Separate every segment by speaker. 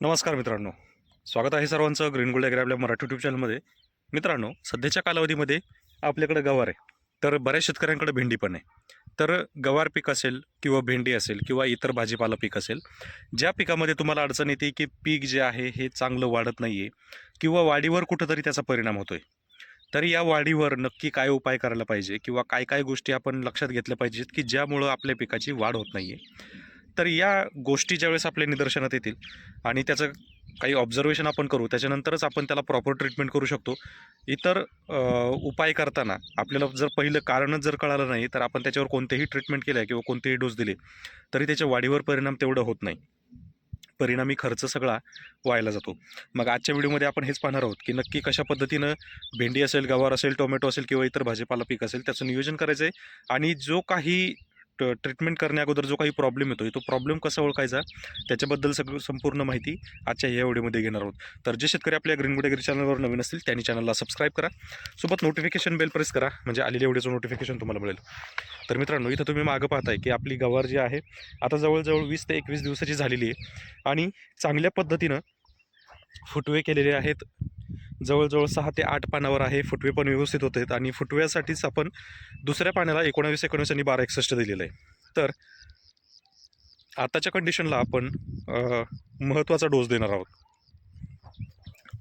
Speaker 1: नमस्कार मित्रांनो. स्वागत आहे सर्वांचं ग्रीन गोल्ड ॲग्री आपल्या मराठी यूट्यूब चॅनलमध्ये मित्रांनो सध्याच्या कालावधीमध्ये आपल्याकडे गवार आहे. तर बऱ्याच शेतकऱ्यांकडे भेंडी पण आहे. तर गवार पीक असेल किंवा भेंडी असेल किंवा इतर भाजीपाला पीक असेल ज्या पिकामध्ये तुम्हाला अडचण येते की पीक जे आहे हे चांगलं वाढत नाही आहे किंवा वाढीवर कुठंतरी त्याचा परिणाम होतो आहे तर या वाढीवर नक्की काय उपाय करायला पाहिजे किंवा काय काय गोष्टी आपण लक्षात घेतल्या पाहिजेत की ज्यामुळं आपल्या पिकाची वाढ होत नाही आहे तर या गोष्टी ज्यावेळेस आपल्या निदर्शनात येतील आणि त्याचं काही ऑब्झर्वेशन आपण करू त्याच्यानंतरच आपण त्याला प्रॉपर ट्रीटमेंट करू शकतो. इतर उपाय करताना आपल्याला जर पहिलं कारणच जर कळालं नाही तर आपण त्याच्यावर कोणतेही ट्रीटमेंट केलं किंवा कोणतेही डोस दिले तरी त्याच्या वाढीवर परिणाम तेवढं होत नाही. परिणामी खर्च सगळा व्हायला जातो. मग आजच्या व्हिडिओमध्ये आपण हेच पाहणार आहोत की नक्की कशा पद्धतीनं भेंडी असेल गवार असेल टोमॅटो असेल किंवा इतर भाजीपाला पीक असेल त्याचं नियोजन करायचं आहे आणि जो काही ट्रीटमेंट करण्या अगोदर जो काही प्रॉब्लेम येतो तो प्रॉब्लेम कसा ओळखायचा? त्याच्याबद्दल सगळं संपूर्ण माहिती आजच्या या व्हिडिओमध्ये घेणार आहोत. तर जे शेतकरी आपल्या ग्रीन गुडेगिरी चॅनलवर नवीन असतील त्यांनी चॅनलला सबस्क्राईब करा. सोबत नोटिफिकेशन बेल प्रेस करा म्हणजे आलेल्या व्हिडिओचं नोटिफिकेशन तुम्हाला मिळेल. तर मित्रांनो इथं तुम्ही मागं पाहताय की आपली गवार जी आहे आता जवळजवळ वीस ते एकवीस दिवसाची झालेली आहे. आणि चांगल्या पद्धतीनं फुटवे केलेले आहेत. जवळजवळ सहा ते आठ पानावर आहे. फुटवे पण व्यवस्थित होत आहेत आणि फुटव्यासाठीच आपण दुसऱ्या पाण्याला एकोणावीस एकोणीस आणि बारा एकसष्ट दिलेलं आहे. तर आताच्या कंडिशनला आपण महत्त्वाचा डोस देणार आहोत.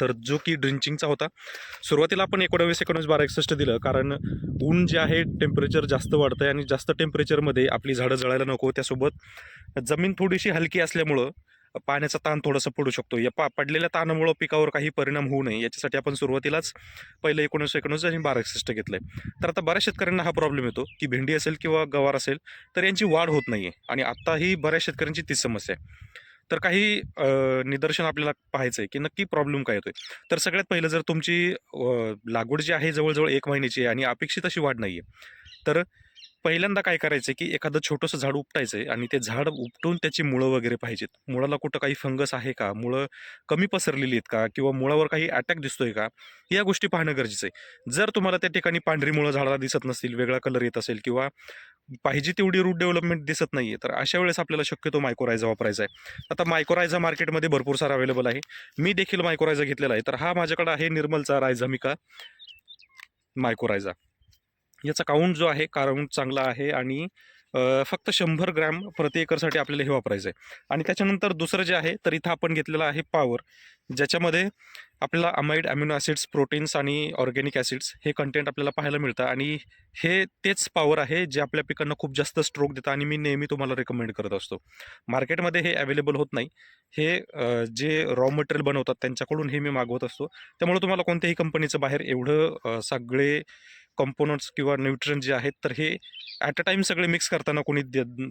Speaker 1: तर जो की ड्रिंचिंगचा होता. सुरुवातीला आपण एकोणावीस एकोणीस बारा एकसष्ट दिलं कारण ऊन जे आहे टेम्परेचर जास्त वाढतं आहे आणि जास्त टेम्परेचरमध्ये आपली झाडं जळायला नको. त्यासोबत जमीन थोडीशी हलकी असल्यामुळं पाण्याचा ताण थोडासा पडू शकतो. या पा पडलेल्या ताणामुळं पिकावर काही परिणाम होऊ नये. याच्यासाठी आपण सुरुवातीलाच पहिलं एकोणीस एकोणीस आणि बारा एकसष्ट घेतलं आहे तर आता बऱ्याच शेतकऱ्यांना हा प्रॉब्लेम येतो की भेंडी असेल किंवा गवार असेल तर यांची वाढ होत नाही आहे आणि आत्ताही बऱ्याच शेतकऱ्यांची तीच समस्या आहे. तर काही निदर्शन आपल्याला पाहायचं आहे की नक्की प्रॉब्लेम काय येतोय. तर सगळ्यात पहिलं जर तुमची लागवड जी आहे जवळजवळ एक महिन्याची आहे आणि अपेक्षित अशी वाढ नाही आहे तर पहिल्यांदा काय करायचं की एखादं छोटंसं झाड उपटायचं आहे आणि ते झाड उपटून त्याची मुळं वगैरे पाहिजेत. मुळाला कुठं काही फंगस आहे का? मुळं कमी पसरलेली आहेत का? किंवा मुळावर काही अटॅक दिसतोय का? या गोष्टी पाहणं गरजेचं आहे. जर तुम्हाला त्या ठिकाणी पांढरी मुळं झाडाला दिसत नसतील वेगळा कलर येत असेल किंवा पाहिजे तेवढी रूट डेव्हलपमेंट दिसत नाहीये तर अशा वेळेस आपल्याला शक्यतो मायक्रोरायझा वापरायचा आहे. आता मायक्रोरायझा मार्केटमध्ये भरपूर सारा अवेलेबल आहे. मी देखील मायक्रोरायझा घेतलेला आहे. तर हा माझ्याकडे आहे निर्मलचा रायझामिका मायक्रोरायझा याचा काउंट जो आहे काउंट चांगला आहे आणि फक्त शंभर ग्रॅम प्रति एकरसाठी आपल्याला हे वापरायचं आहे आणि त्याच्यानंतर दुसरं जे आहे तर इथं आपण घेतलेलं आहे पॉवर ज्याच्यामध्ये आपल्याला अमाइड अमिनो ॲसिड्स प्रोटीन्स आणि ऑर्गॅनिक ॲसिड्स हे कंटेंट आपल्याला पाहायला मिळतं आणि हे तेच पॉवर आहे जे आपल्या पिकांना खूप जास्त स्ट्रोक देतं आणि मी नेहमी तुम्हाला रेकमेंड करत असतो. मार्केटमध्ये हे अवेलेबल होत नाही. हे जे रॉ मटेरियल बनवतात त्यांच्याकडून हे मी मागवत असतो. त्यामुळे तुम्हाला कोणत्याही कंपनीचं बाहेर एवढं सगळे कंपोनंट्स किंवा न्यूट्रन जे आहेत तर हे ॲट अ टाईम सगळे मिक्स करताना कोणी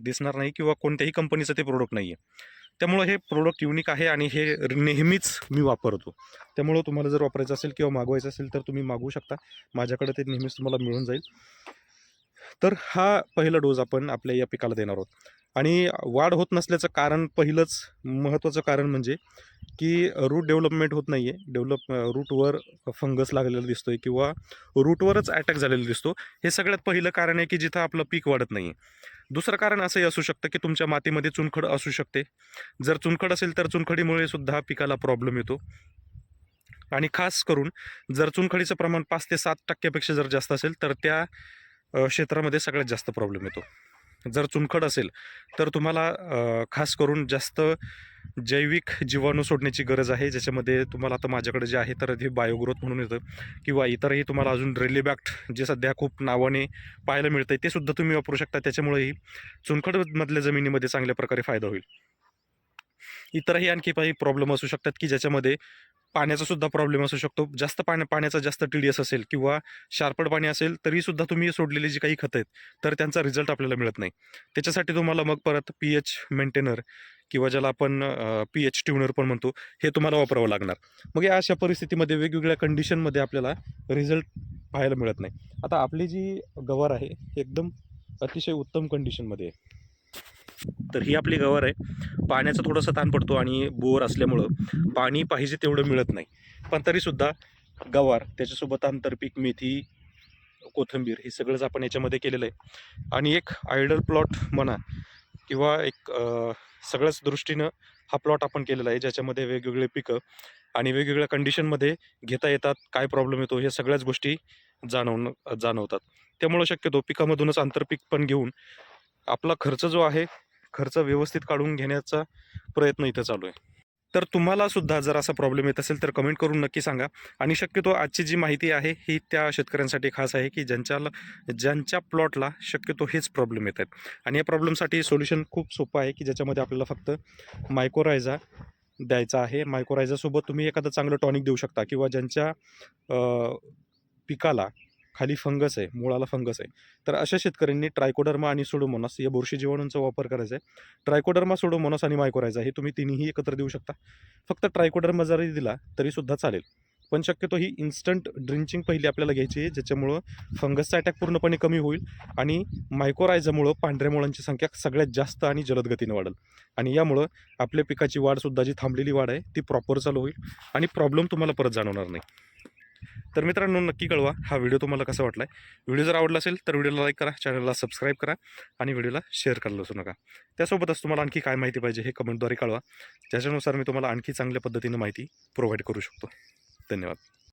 Speaker 1: दिसणार नाही किंवा कोणत्याही कंपनीचं ते प्रोडक्ट नाही आहे त्यामुळं हे प्रोडक्ट युनिक आहे आणि हे नेहमीच मी वापरतो. त्यामुळं तुम्हाला जर वापरायचं असेल किंवा मागवायचं असेल तर तुम्ही मागवू शकता. माझ्याकडे ते नेहमीच तुम्हाला मिळून जाईल. तर हा पहिला डोस आपण आपल्या या पिकाला देणार आहोत. आणि वाढ होत नसल्याचं कारण पहिलंच महत्त्वाचं कारण म्हणजे की रूट डेव्हलपमेंट होत नाही आहे डेव्हलप रूटवर फंगस लागलेला दिसतो आहे किंवा रूटवरच अटॅक झालेला दिसतो. हे सगळ्यात पहिलं कारण आहे की जिथं आपलं पीक वाढत नाही आहे दुसरं कारण असंही असू शकतं की तुमच्या मातीमध्ये चुनखड असू शकते. जर चुनखड असेल तर चुनखडीमुळे सुद्धा पिकाला प्रॉब्लेम येतो. आणि खास करून जर चुनखडीचं प्रमाण पाच ते सात टक्क्यापेक्षा जर जास्त असेल तर त्या क्षेत्रामध्ये सगळ्यात जास्त प्रॉब्लेम येतो. जर चुनखड असेल तर तुम्हाला खास करून जास्त जैविक जीवाणू सोडण्याची गरज आहे. ज्याच्यामध्ये तुम्हाला आता माझ्याकडे जे आहे तर हे बायोग्रोथ म्हणून येतं किंवा इतरही तुम्हाला अजून रेलिबॅक्ट जे सध्या खूप नावाने पाहायला मिळतं ते सुद्धा तुम्ही वापरू शकता. त्याच्यामुळेही चुनखडमधल्या जमिनीमध्ये चांगल्या प्रकारे फायदा होईल. इतरही आणखी काही प्रॉब्लेम असू शकतात की ज्याच्यामध्ये पाण्याचा सुद्धा प्रॉब्लेम असू शकतो. जास्त पाण्या पाण्याचा जास्त टी डी एस असेल किंवा शार्पड पाणी असेल तरी सुद्धा तुम्ही सोडलेली जी काही खतं आहेत तर त्यांचा रिझल्ट आपल्याला मिळत नाही. त्याच्यासाठी तुम्हाला मग परत पी एच मेंटेनर किंवा ज्याला आपण पी एच ट्युनर पण म्हणतो हे तुम्हाला वापरावं लागणार. मग या अशा परिस्थितीमध्ये वेगवेगळ्या कंडिशनमध्ये आपल्याला रिझल्ट पाहायला मिळत नाही. आता आपली जी गवार आहे एकदम अतिशय उत्तम कंडिशनमध्ये आहे. तर ही आपली गवार आहे. पाण्याचा थोडासा ताण पडतो आणि बोर असल्यामुळं पाणी पाहिजे तेवढं मिळत नाही. पण तरीसुद्धा गवार त्याच्यासोबत आंतरपीक मेथी कोथिंबीर हे सगळंच आपण याच्यामध्ये केलेलं आहे. आणि एक आयडल प्लॉट म्हणा किंवा एक सगळ्याच दृष्टीनं हा प्लॉट आपण केलेला आहे ज्याच्यामध्ये वेगवेगळे पिकं आणि वेगवेगळ्या कंडिशनमध्ये घेता येतात काय प्रॉब्लेम येतो ह्या सगळ्याच गोष्टी जाणवणं जाणवतात. त्यामुळं शक्यतो पिकामधूनच आंतरपीक पण घेऊन आपला खर्च जो आहे खर्च व्यवस्थित काढून घेण्याचा प्रयत्न इथं चालू आहे. तर तुम्हाला सुद्धा जर असा प्रॉब्लेम येत असेल तर कमेंट करून नक्की सांगा. आणि शक्यतो आजची जी माहिती आहे ही त्या शेतकऱ्यांसाठी खास आहे की ज्यांच्याला ज्यांच्या प्लॉटला शक्यतो हेच प्रॉब्लेम येत आहेत. आणि या प्रॉब्लेमसाठी सोल्युशन खूप सोपं आहे की ज्याच्यामध्ये आपल्याला फक्त मायकोरायझा द्यायचा आहे. मायकोरायझासोबत तुम्ही एखादं चांगलं टॉनिक देऊ शकता किंवा ज्यांच्या पिकाला खाली फंगस आहे मुळाला फंगस आहे. तर अशा शेतकऱ्यांनी ट्रायकोडर्मा आणि सोडोमोनास या बुरशी जीवाणूंचा वापर करायचा आहे. ट्रायकोडर्मा सोडोमोनास आणि मायकोरायझा हे तुम्ही तिन्ही एकत्र देऊ शकता. फक्त ट्रायकोडर्मा जरी दिला तरीसुद्धा चालेल. पण शक्यतो ही इन्स्टंट ड्रिंचिंग पहिली आपल्याला घ्यायची आहे ज्याच्यामुळं फंगसचा अटॅक पूर्णपणे कमी होईल आणि मायकोरायझामुळं पांढऱ्या मुळांची संख्या सगळ्यात जास्त आणि जलद गतीने वाढेल. आणि यामुळं आपल्या पिकाची वाढसुद्धा जी थांबलेली वाढ आहे ती प्रॉपर चालू होईल आणि प्रॉब्लेम तुम्हाला परत जाणवणार नाही. तर मित्रांनो नक्की कळवा हा व्हिडिओ तुम्हाला कसा वाटला आहे व्हिडिओ जर आवडला असेल तर व्हिडिओला लाईक करा चॅनलला सबस्क्राईब करा आणि व्हिडिओला शेअर करायला असू नका. त्यासोबतच तुम्हाला आणखी काय माहिती पाहिजे हे कमेंटद्वारे कळवा. त्याच्यानुसार मी तुम्हाला आणखी चांगल्या पद्धतीने माहिती प्रोव्हाइड करू शकतो. धन्यवाद.